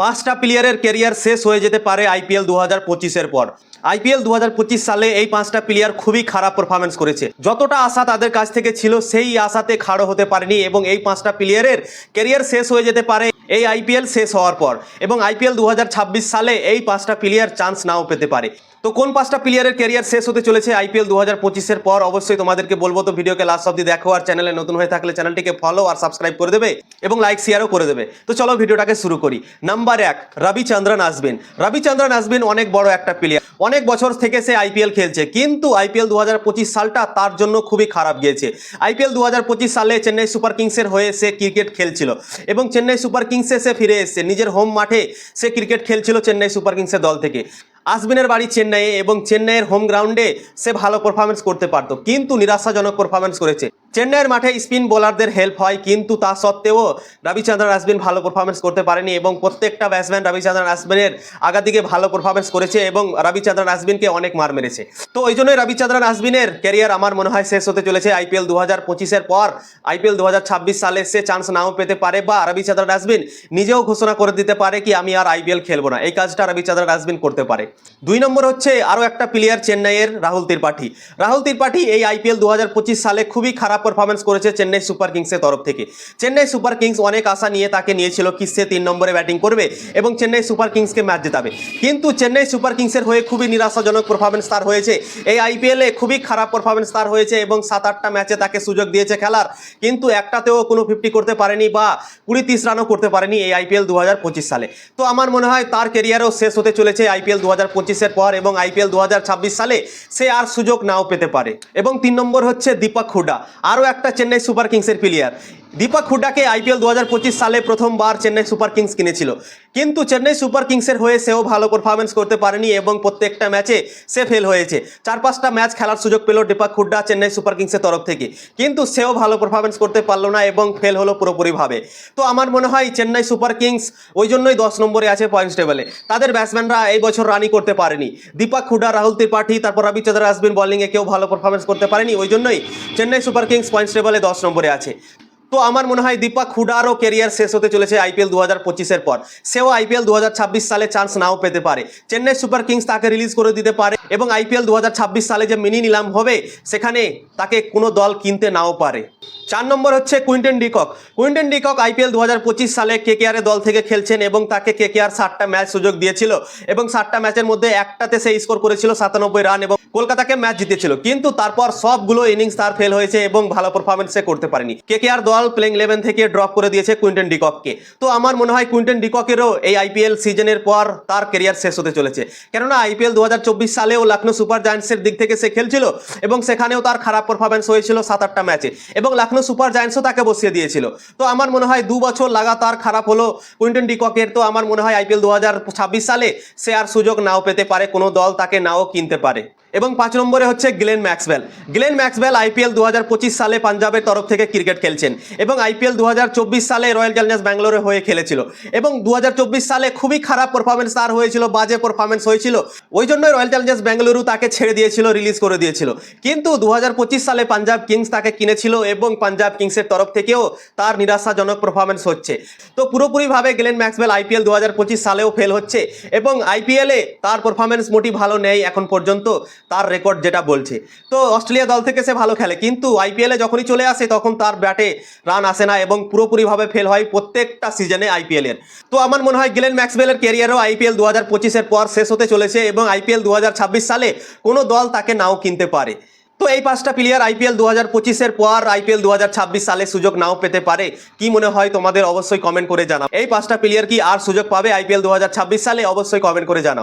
পাঁচটা প্লেয়ারের কেরিয়ার শেষ হয়ে যেতে পারে আইপিএল দু হাজার পঁচিশের পর। আইপিএল দু হাজার পঁচিশ সালে এই পাঁচটা প্লেয়ার খুবই খারাপ পারফরমেন্স করেছে। যতটা আশা তাদের কাছ থেকে ছিল, সেই আশাতে খাড়ো হতে পারেনি এবং এই পাঁচটা প্লেয়ারের কেরিয়ার শেষ হয়ে যেতে পারে এই আইপিএল শেষ হওয়ার পর এবং আইপিএল দু হাজার ছাব্বিশ সালে এই পাঁচটা প্লেয়ার চান্স নাও পেতে পারে। তো কোন পাঁচটা প্লেয়ারের ক্যারিয়ার শেষ হতে চলেছে আইপিএল দু হাজার পঁচিশের পর? অবশ্যই তোমাদেরকে বলব তো ভিডিওকে লাস্ট অব্দি দেখো আর চ্যানেলে নতুন হয়ে থাকলে চ্যানেলটিকে ফলো আর সাবস্ক্রাইব করে দেবে এবং লাইক শেয়ারও করে দেবে। তো চলো ভিডিওটাকে শুরু করি। নাম্বার এক, রবিচন্দ্রন আসবেন। রবিচন্দ্রন আসবেন অনেক বড় একটা প্লেয়ার অনেক বছর থেকে সে আইপিএল খেলছে, কিন্তু আইপিএল দু হাজার পঁচিশ সালটা তার জন্য খুবই খারাপ গিয়েছে। আইপিএল দু সালে চেন্নাই সুপার কিংসের হয়ে সে ক্রিকেট খেলছিল এবং চেন্নাই সুপার কিংসে সে ফিরে এসেছে। নিজের হোম মাঠে সে ক্রিকেট খেলছিল চেন্নাই সুপার কিংসের দল থেকে। আসবিনের বাড়ি চেন্নাইয়ে এবং চেন্নাইয়ের হোম গ্রাউন্ডে সে ভালো পারফরমেন্স করতে পারতো, কিন্তু নিরাশাজনক পারফরমেন্স করেছে। চেন্নাইয়ের মাঠে স্পিন বোলারদের হেল্প হয়, কিন্তু তা সত্ত্বেও রবিচন্দ্রন আসবিন ভালো পারফরমেন্স করতে পারেনি এবং প্রত্যেকটা ব্যাটসম্যান রবিচন্দ্রন আসবিনের আগা দিকে ভালো পারফরমেন্স করেছে এবং রবিচন্দ্রন আসবিনকে অনেক মার মেরেছে। তো ওই জন্যই রবিচন্দ্রন আসবিনের ক্যারিয়ার আমার মনে হয় শেষ হতে চলেছে আইপিএল দু হাজার পঁচিশের পর। আইপিএল দু হাজার ছাব্বিশ সালে সে চান্স নাও পেতে পারে বা রবিচন্দ্রন আসবিন নিজেও ঘোষণা করে দিতে পারে কি আমি আর আইপিএল খেলব না। এই কাজটা রবিচন্দ্রন আসবিন করতে পারে। দুই নম্বর হচ্ছে আরও একটা প্লেয়ার চেন্নাইয়ের রাহুল ত্রিপাঠী। রাহুল ত্রিপাঠী এই আইপিএল দু হাজার পঁচিশ সালে খুবই খারাপ পারফরমেন্স করেছে চেন্নাই সুপার কিংসের তরফ থেকে। চেন্নাই সুপার কিংস অনেক আশা নিয়ে তাকে নিয়েছিল কি সে তিন নম্বরে ব্যাটিং করবে এবং চেন্নাই সুপার কিংসকে ম্যাচ জেতাবে। কিন্তু চেন্নাই সুপার কিংসের হয়ে খুবই নিরাশাজনক পারফরমেন্স তার হয়েছে। এই আইপিএলে খুবই খারাপ পারফরমেন্স তার হয়েছে এবং সাত আটটা ম্যাচে তাকে সুযোগ দিয়েছে খেলার। কিন্তু একটাতেও কোনো ফিফটি করতে পারেনি বা কুড়ি তিরিশ রানও করতে পারেনি এই আইপিএল দু হাজার পঁচিশ সালে। তো আমার মনে হয় তার কেরিয়ারও শেষ হতে চলেছে আইপিএল দু হাজার পঁচিশের পর এবং আইপিএল দু হাজার ছাব্বিশ সালে সে আর সুযোগ নাও পেতে পারে। এবং তিন নম্বর হচ্ছে দীপক হুডা আরও একটা চেন্নাই সুপার কিংসের প্লেয়ার দীপক হুডাকে আইপিএল দু হাজার পঁচিশ সালে প্রথমবার চেন্নাই সুপার কিংস কিনেছিল। কিন্তু চেন্নাই সুপার কিংসের হয়ে সেও ভালো পারফরমেন্স করতে পারেনি এবং প্রত্যেকটা ম্যাচে সে ফেল হয়েছে। চার পাঁচটা ম্যাচ খেলার সুযোগ পেল দীপক হুডা চেন্নাই সুপার কিংসের তরফ থেকে। কিন্তু সেও ভালো পারফরমেন্স করতে পারল না এবং ফেল হলো পুরোপুরিভাবে। তো আমার মনে হয় চেন্নাই সুপার কিংস ওই জন্যই দশ নম্বরে আছে পয়েন্টস টেবলে তাদের ব্যাটসম্যানরা এই বছর রানই করতে পারেনি। দীপক হুডা রাহুল ত্রিপাঠী, তারপর রবিচন্দ্র আসবিন বোলিংয়ে কেউ ভালো পারফরমেন্স করতে পারেনি। ওই জন্যই চেন্নাই সুপার কিংস পয়েন্টস টেবলে দশ নম্বরে আছে। তো আমার মনে হয় দীপক হুডারও কেরিয়ার শেষ হতে চলেছে আইপিএল দু হাজার পঁচিশের পর। সেও আইপিএল দু হাজার ছাব্বিশ সালে চান্স নাও পেতে পারে। চেন্নাই সুপার কিংস তাকে রিলিজ করে দিতে পারে এবং আইপিএল দু হাজার ছাব্বিশ সালে যে মিনি নিলাম হবে, সেখানে তাকে কোনো দল কিনতে নাও পারে। চার নম্বর হচ্ছে Quinton de Kock. Quinton de Kock IPL দু হাজার পঁচিশ সালে কেকেআরের দল থেকে খেলছেন এবং তাকে কেকেআর ষাটটা ম্যাচ সুযোগ দিয়েছিল এবং ষাটটা ম্যাচের মধ্যে একটাতে সে স্কোর করেছিল সাতানব্বই রান এবং কলকাতাকে ম্যাচ জিতেছিল, কিন্তু তারপর সবগুলো ইনিংস তার ফেল হয়েছে এবং ভালো পারফরমেন্স করতে পারেনি। কে কে আর দল প্লেইং ইলেভেন থেকে ড্রপ করে দিয়েছে কুইন্টেন ডিকককে তো আমার মনে হয় কুইন্টেন ডিককেরও এই আইপিএল সিজনের পর তার কেরিয়ার শেষ হতে চলেছে। কেননা আইপিএল দু হাজার চব্বিশ সালেও লখনৌ সুপার জায়ান্টসের দিক থেকে সে খেলছিল এবং সেখানেও তার খারাপ পারফরমেন্স হয়েছিল সাত আটটা ম্যাচে এবং লখনৌ সুপার জায়ান্টসও তাকে বসিয়ে দিয়েছিল। তো আমার মনে হয় দু বছর লাগাতার খারাপ হলো কুইন্টন ডিককের তো আমার মনে হয় আইপিএল দু হাজার ছাব্বিশ সালে সে আর সুযোগ নাও পেতে পারে, কোনো দল তাকে নাও কিনতে পারে। এবং পাঁচ নম্বরে হচ্ছে Glenn Maxwell. Glenn Maxwell IPL দু হাজার পঁচিশ সালে পাঞ্জাবের তরফ থেকে ক্রিকেট খেলছেন এবং আইপিএল দু হাজার চব্বিশ সালে রয়্যাল চ্যালেঞ্জার্স ব্যাঙ্গালোরে হয়ে খেলেছিল। এবং দু হাজার চব্বিশ সালে খুবই খারাপ পারফরমেন্স তার হয়েছিল, বাজে পারফরমেন্স হয়েছিল। ওই জন্যই রয়্যাল চ্যালেঞ্জার্স ব্যাঙ্গালুরু তাকে ছেড়ে দিয়েছিল রিলিজ করে দিয়েছিল। কিন্তু দু হাজার পঁচিশ সালে পাঞ্জাব কিংস তাকে কিনেছিল এবং পাঞ্জাব কিংসের তরফ থেকেও তার নিরাশাজনক পারফরমেন্স হচ্ছে। তো পুরোপুরিভাবে গ্লেন ম্যাক্সওয়েল আইপিএল দু হাজার পঁচিশ সালেও ফেল হচ্ছে এবং আইপিএলে তার পারফরমেন্স মোটি ভালো নেই এখন পর্যন্ত তার রেকর্ড যেটা বলছে। তো অস্ট্রেলিয়া দল থেকে সে ভালো খেলে, কিন্তু আইপিএলে যখনই চলে আসে তখন তার ব্যাটে রান আসে না এবং পুরোপুরিভাবে ফেল হয় প্রত্যেকটা সিজনে আইপিএলের তো আমার মনে হয় গ্লেন ম্যাক্সওয়েলের ক্যারিয়ারও আইপিএল দু হাজার পঁচিশের পর শেষ হতে চলেছে এবং আইপিএল দু হাজার ছাব্বিশ সালে কোনো দল তাকে নাও কিনতে পারে। তো এই পাঁচটা প্লেয়ার আইপিএল দু হাজার পঁচিশের পর আইপিএল দু ছাব্বিশ সালে সুযোগ নাও পেতে পারে। কি মনে হয় তোমাদের? অবশ্যই কমেন্ট করে জানাও। এই পাঁচটা প্লেয়ার কি আর সুযোগ পাবে আইপিএল দু ছাব্বিশ সালে? অবশ্যই কমেন্ট করে জানাও।